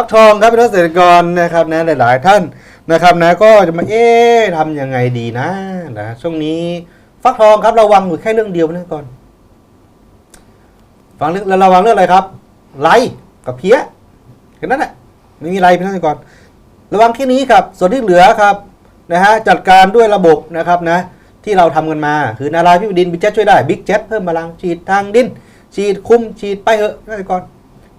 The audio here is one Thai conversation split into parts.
ฟักทองครับพี่น้องเกษตรกรนะครับนะหลาย ๆ ท่านนะครับนะก็จะมาเอ๊ะทำยังไงดีนะนะช่วงนี้ฟักทองครับระวังอยู่แค่เรื่องเดียวนะก่อนฟังเรื่องระวังเรื่องอะไรครับไรกับเพี้ยแค่นั้นแหละไม่มีไรพี่น้องเกษตรกร ระวังแค่นี้ครับ ส่วนที่เหลือครับนะฮะจัดการด้วยระบบนะครับนะที่เราทำกันมา คือนาลายพิบดินบิ๊กเจ็ตช่วยได้บิ๊กเจ็ตเพิ่มพลังฉีดทางดิน ฉีดคุมฉีดไปเหอะนั่นก่อน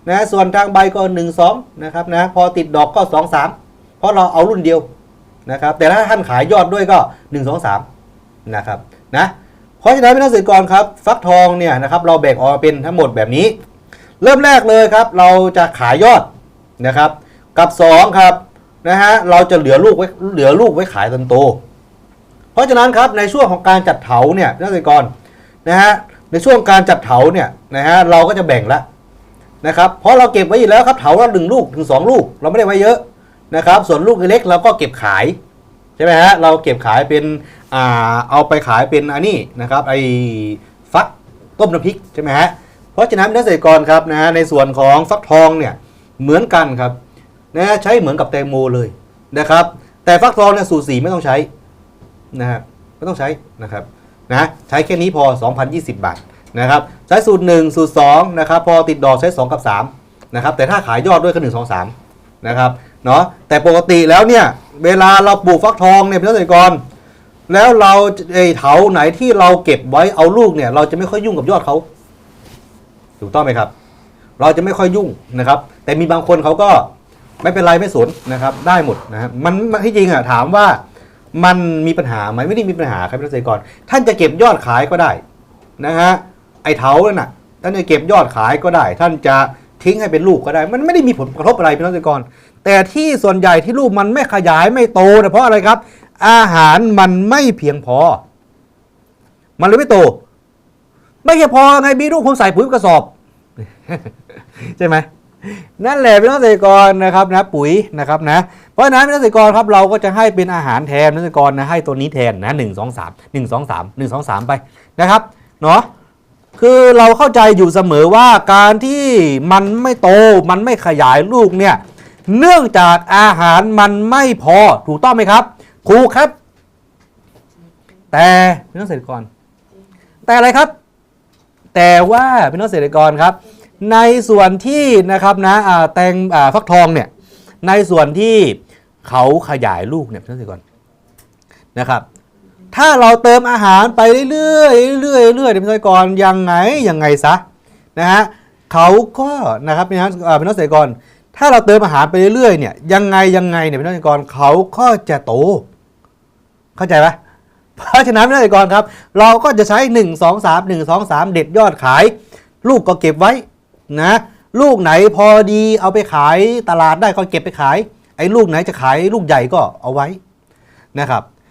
นะส่วนทางใบก็หนึ่งสองนะครับนะพอติดดอกก็สองสามเพราะเราเอารุ่นเดียวนะครับแต่ถ้าท่านขายยอดด้วยก็หนึ่งสองสามนะครับนะเพราะฉะนั้นพี่นักเกษตรกรครับฟักทองเนี่ยนะครับเราแบ่งออกเป็นทั้งหมดแบบนี้ เริ่มแรกเลยครับ เราจะขายยอดนะครับ กับสองครับนะฮะเราจะเหลือลูกไว้เหลือลูกไว้ขายตอนโต เพราะฉะนั้นครับในช่วงของการจัดเถาเนี่ยนักเกษตรกรนะฮะในช่วงการจัดเถาเนี่ยนะฮะเราก็จะแบ่งละ นะครับเพราะเราเก็บไว้อยู่แล้วครับเถาละหนึ่งลูกถึงสองลูก เราไม่ได้ไว้เยอะนะครับ ส่วนลูกเล็กเราก็เก็บขายใช่ไหมฮะเราเก็บขายเป็นอ่าเอาไปขายเป็นอันนี้นะครับไอ้ฟักต้มน้ำพริกใช่ไหมฮะเพราะฉะนั้นนักเกษตรกรครับนะฮะในส่วนของฟักทองเนี่ยเหมือนกันครับนะฮะใช้เหมือนกับแตงโมเลยนะครับ แต่ฟักทองเนี่ยสูตรสีไม่ต้องใช้นะฮะไม่ต้องใช้นะครับนะใช้แค่นี้พอ 2,020 บาท นะครับใช้สูตร 1 สูตร2นะครับพอติดดอกใช้ 2 กับ 3 นะครับ แต่ถ้าขายยอดด้วยก็1 2 3 นะครับเนาะแต่ปกติแล้วเนี่ย เวลาเราปลูกฟักทองเนี่ยพี่น้องเกษตรกร แล้วเราไอ้เถาไหนที่เราเก็บไว้เอาลูกเนี่ย เราจะไม่ค่อยยุ่งกับยอดเขาถูกต้องไหมครับ เราจะไม่ค่อยยุ่งนะครับ แต่มีบางคนเขาก็ไม่เป็นไรไม่สนนะครับ ได้หมดนะครับมันมันที่จริงอะถามว่ามันมีปัญหาไหมไม่ได้มีปัญหาครับพี่เกษตรกร ท่านจะเก็บยอดขายก็ได้นะฮะ ไอ้เถานั่นน่ะท่านจะเก็บยอดขายก็ได้ ท่านจะทิ้งให้เป็นลูกก็ได้ มันไม่ได้มีผลกระทบอะไรพี่เกษตรกร แต่ที่ส่วนใหญ่ที่ลูกมันไม่ขยายไม่โตเนี่ยเพราะอะไรครับ อาหารมันไม่เพียงพอ มันเลยไม่โต ไม่เพียงพอไงบีลูกผมใส่ปุ๋ยกระสอบ ใช่ไหมนั่นแหละพี่น้องเกษตรกรนะครับนะปุ๋ยนะครับนะเพราะฉะนั้นพี่น้องเกษตรกรครับเราก็จะให้เป็นอาหารแทนพี่น้องเกษตรกรนะให้ตัวนี้แทนนะหนึ่งสองสามหนึ่งสองสามหนึ่งสองสามไปนะครับเนาะ คือเราเข้าใจอยู่เสมอว่าการที่มันไม่โตมันไม่ขยายลูกเนี่ยเนื่องจากอาหารมันไม่พอถูกต้องไหมครับถูครับ แต่พี่น้องเกษตรกร แต่อะไรครับ แต่ว่าพี่น้องเกษตรกรครับ ในส่วนที่นะครับนะแตงฟักทองเนี่ยในส่วนที่เขาขยายลูกเนี่ยพี่น้องเกษตรกรนะครับ ถ้าเราเติมอาหารไปเรื่อยๆเรื่อยๆเรื่อยๆเนี่ยพี่น้องเกษตรกรยังไงยังไงซะนะฮะเขาก็นะครับพี่น้องพี่น้องเกษตรกร ถ้าเราเติมอาหารไปเรื่อยๆเนี่ยยังไงยังไงเนี่ยพี่น้องเกษตรกรเขาก็จะโต เข้าใจไหมเพราะฉะนั้นพี่น้องเกษตรกรครับ เราก็จะใช้ 1 2 3 1 2 3 เด็ดยอดขาย ลูกก็เก็บไว้นะลูกไหนพอดีเอาไปขายตลาดได้ก็เก็บไปขาย ไอ้ลูกไหนจะขายลูกใหญ่ก็เอาไว้นะครับ